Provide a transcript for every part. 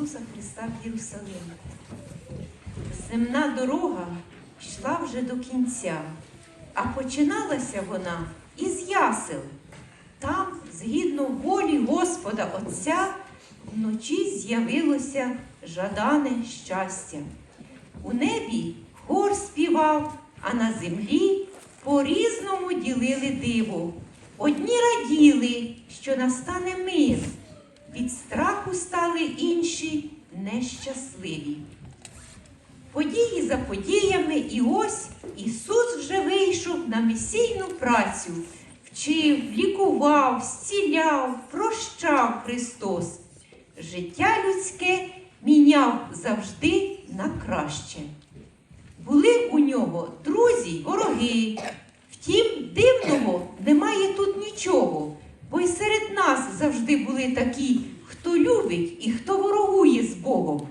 Ісуса Христа в Єрусалим. Земна дорога йшла вже до кінця, а починалася вона із ясел. Там, згідно волі Господа Отця, вночі з'явилося жадане щастя. У небі хор співав, а на землі по-різному ділили диво. Одні раділи, що настане мир, від страху стали інші нещасливі. Події за подіями, і ось Ісус вже вийшов на місійну працю, вчив, лікував, зціляв, прощав Христос. Життя людське міняв завжди на краще. Були у нього друзі й вороги. Втім, дивного немає тут нічого, бо й серед нас завжди були такі, хто любить і хто ворогує з Богом.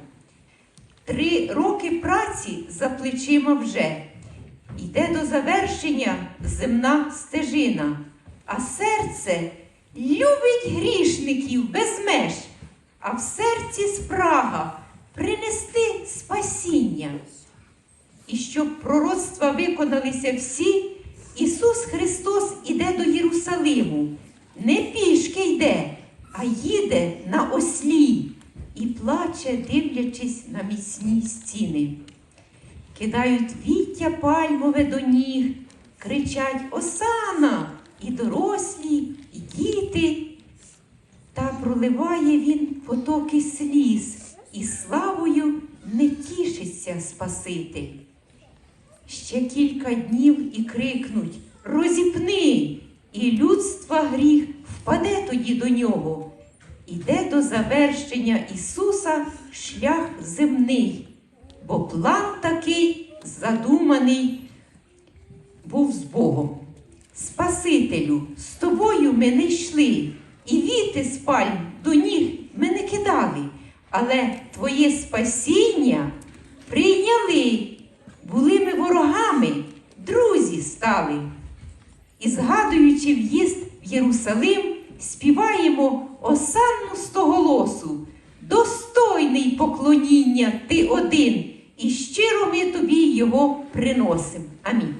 Три роки праці за плечима вже. Йде до завершення земна стежина, а серце любить грішників без меж, а в серці спрага принести спасіння. І щоб пророцтва виконалися всі, Ісус Христос іде до Єрусалиму. Не пішки йде, а їде на ослі і плаче, дивлячись на міцні стіни. Кидають віття пальмове до ніг, кричать Осана і дорослі, і діти. Та проливає він потоки сліз, і славою не тішиться Спаситель. Ще кілька днів і крикнуть Розіпни! І людства гріх впаде тоді до нього. Іде до завершення Ісуса шлях земний, бо план такий задуманий був з Богом. Спасителю, з тобою ми не йшли, і віти з пальм до ніг ми не кидали, але Твоє спасіння прийняли. Були ми ворогами, друзі стали. І згадуючи в'їзд в Єрусалим, співаємо осанну стоголосу. Достойний поклоніння ти один, і щиро ми тобі його приносим. Амінь.